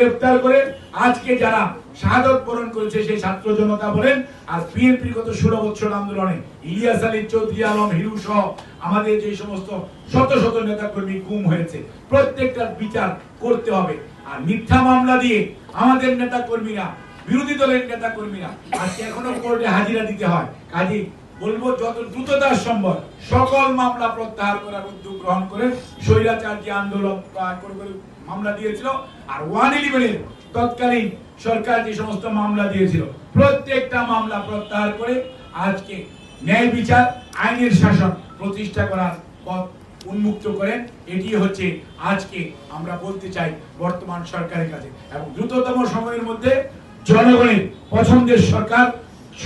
গ্রেফতার করে আজকে যারা শাহাদত বরণ করেছে, সেই ছাত্র জনতা বলেন, আর বিএনপির গত ষোলো বছর আন্দোলনে ইলিয়াস আলী চৌধুরী আলম, হিরু সহ আমাদের যে সমস্ত শত শত নেতাকর্মী গুম হয়েছে। প্রত্যেকটার বিচার করতে হবে। আর মিথ্যা মামলা দিয়ে আমাদের নেতাকর্মীরা, বিরোধী দলের নেতাকর্মীরা আজকে এখনও কোর্টে হাজিরা দিতে হয়। কাজে, বলব যত দ্রুততার সম্ভব সকল মামলা প্রত্যাহার করার উদ্যোগ গ্রহণ করে, স্বৈরাচার যে আন্দোলন মামলা দিয়েছিল আর ওয়ান ইলেভেনের তৎকালীন সরকার যে সমস্ত মামলা দিয়েছিল, প্রত্যেকটা মামলা প্রত্যাহার করে আজকে ন্যায় বিচার, আইনের শাসন প্রতিষ্ঠা করার পথ উন্মুক্ত করেন। এটি হচ্ছে আজকে আমরা বলতে চাই বর্তমান সরকারের কাছে। এবং দ্রুততম সময়ের মধ্যে জনগণের পছন্দের সরকার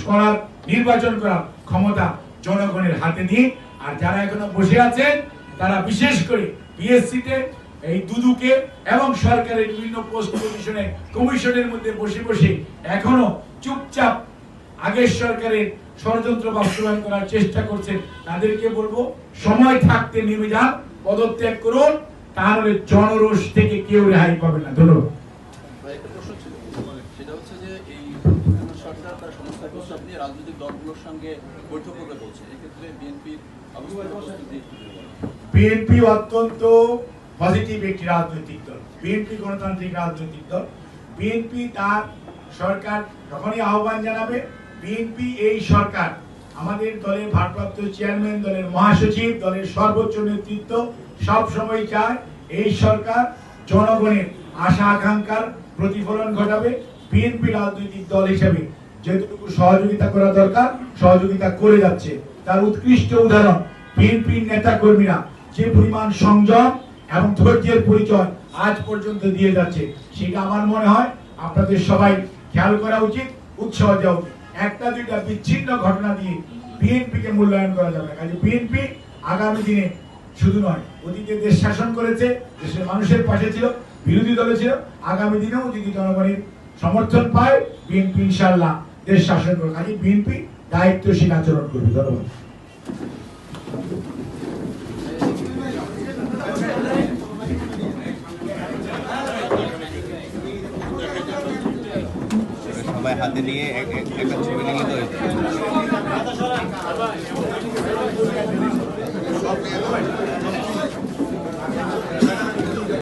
করার, নির্বাচন করার ক্ষমতা জনগণের হাতে নিয়ে, আর যারা এখনও বসে আছেন, তারা বিশেষ করে বিএসসিতে এই দুদুকে এবং সরকারের বিভিন্ন পোস্ট কমিশনে কমিশনের মধ্যে বসে বসে এখনও চুপচাপ আগের সরকারের ষড়যন্ত্র বাস্তবায়ন করার চেষ্টা করছেন তাদেরকে বলব সময় থাকতে নেমে যান পদত্যাগ করুন তাহলে জনরোষ থেকে কেউ রেহাই পাবে না ধন্যবাদ ভাই, একটা প্রশ্ন ছিল সেটা হচ্ছে যে এই সরকার তার সংস্থার প্রস্তাব নিয়ে রাজনৈতিক দলগুলোর সঙ্গে বৈঠক করবে বলছে এক্ষেত্রে বিএনপির। বিএনপি অত্যন্ত পজিটিভ একটি রাজনৈতিক দল, বিএনপি গণতান্ত্রিক রাজনৈতিক দল। বিএনপি তার সরকার যখনই আহ্বান জানাবে, বিএনপি এই সরকার। আমাদের দলের ভারপ্রাপ্ত চেয়ারম্যান, দলের মহাসচিব, দলের সর্বোচ্চ নেতৃত্ব সব সময় চায় এই সরকার জনগণের আশা, আকাঙ্ক্ষার প্রতিফলন ঘটাবে, বিএনপি রাজনৈতিক দল হিসেবে। যেটুকু সহযোগিতা করা দরকার, সহযোগিতা করে যাচ্ছে। তার উৎকৃষ্ট উদাহরণ বিএনপির নেতা কর্মীরা যে পরিমাণ সংযম এবং ধৈর্যের পরিচয় আজ পর্যন্ত দিয়ে যাচ্ছে। সেটা আমার মনে হয় আপনাদের সবাই খেয়াল করা উচিত, উৎসাহ দেওয়া উচিত। একটা দুইটা বিচ্ছিন্ন ঘটনা দিয়ে বিএনপি কে মূল্যায়ন করা যাবে না। কাজে বিএনপি আগামী দিনে শুধু নয়, অতীতে দেশ শাসন করেছে, দেশের মানুষের পাশে ছিল, বিরোধী দলে ছিল, আগামী দিনেও যদি জনগণের সমর্থন পায়, বিএনপি ইনশাল্লাহ দেশ শাসন করবে। কাজে বিএনপি দায়িত্বশীল আচরণ করবে। ধন্যবাদ। সবাই হাতে নিয়ে এক- এক- একটা ছবি নিলে তো।